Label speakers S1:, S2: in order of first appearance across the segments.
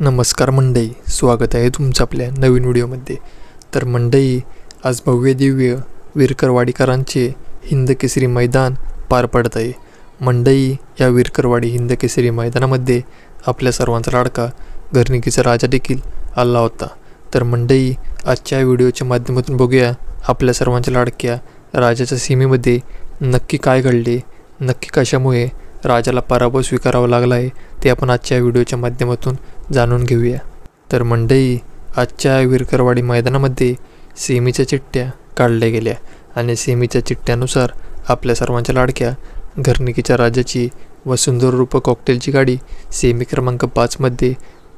S1: नमस्कार मंडई स्वागत आहे तुमचं आपल्या नवीन व्हिडिओमध्ये. तर मंडई आज भव्य दिव्य विरकरवाडीकरांचे हिंद केसरी मैदान पार पडत आहे मंडई या विरकरवाडी हिंद केसरी मैदानामध्ये आपल्या सर्वांचा लाडका घरनिकीचा राजा देखील आला होता. तर मंडई आजच्या व्हिडिओच्या माध्यमातून बघूया आपल्या सर्वांच्या लाडक्या राजाच्या सीमेमध्ये नक्की काय घडले नक्की कशामुळे राजाला पराभव स्वीकारावा लागला आहे ते आपण आजच्या व्हिडिओच्या माध्यमातून जाणून घेऊया. तर मंडई आजच्या विरकरवाडी मैदानामध्ये सेमीच्या चिठ्ठ्या काढल्या गेल्या आणि सेमीच्या चिठ्ठ्यानुसार आपल्या सर्वांच्या लाडक्या घरनिकीच्या राजाची व सुंदर रूप कॉकटेलची गाडी सेमी क्रमांक पाचमध्ये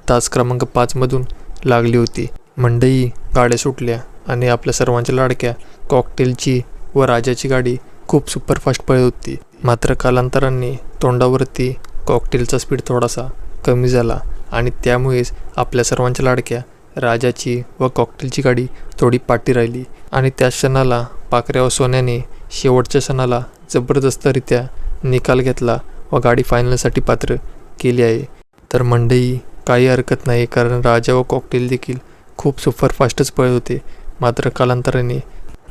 S1: तास क्रमांक पाचमधून लागली होती. मंडई गाड्या सुटल्या आणि आपल्या सर्वांच्या लाडक्या कॉकटेलची व राजाची गाडी खूप सुपरफास्ट पळत होती. मात्र कालांतराने तोंडावरती कॉकटेलचा स्पीड थोडासा कमी झाला आणि त्यामुळेच आपल्या सर्वांच्या लाडक्या राजाची व कॉकटेलची गाडी थोडी पाठी राहिली. आणि त्या क्षणाला पाकऱ्या व सोन्याने शेवटच्या क्षणाला जबरदस्तरित्या निकाल घेतला व गाडी फायनलसाठी पात्र केली आहे. तर मंडई काही हरकत नाही कारण राजा व कॉकटेल देखील खूप सुपरफास्टच पळत होते. मात्र कालांतराने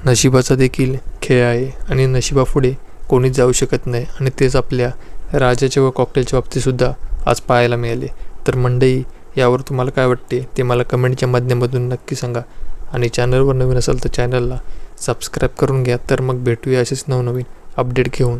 S1: नशिबाचा देखील खेळ आहे आणि नशिबापुढे कोणीच जाऊ शकत नाही आणि तेच आपल्या राजाच्या व कॉकटेलच्या बाबतीतसुद्धा आज पाहायला मिळाले. तर मंडई यावर तुम्हाला काय वाटते? ते मला कमेंटच्या माध्यमातून नक्की सांगा. आणि चॅनलवर नवीन असेल तर चॅनलला सबस्क्राईब करून घ्या. तर मग भेटूया असेच नवनवीन अपडेट घेऊन.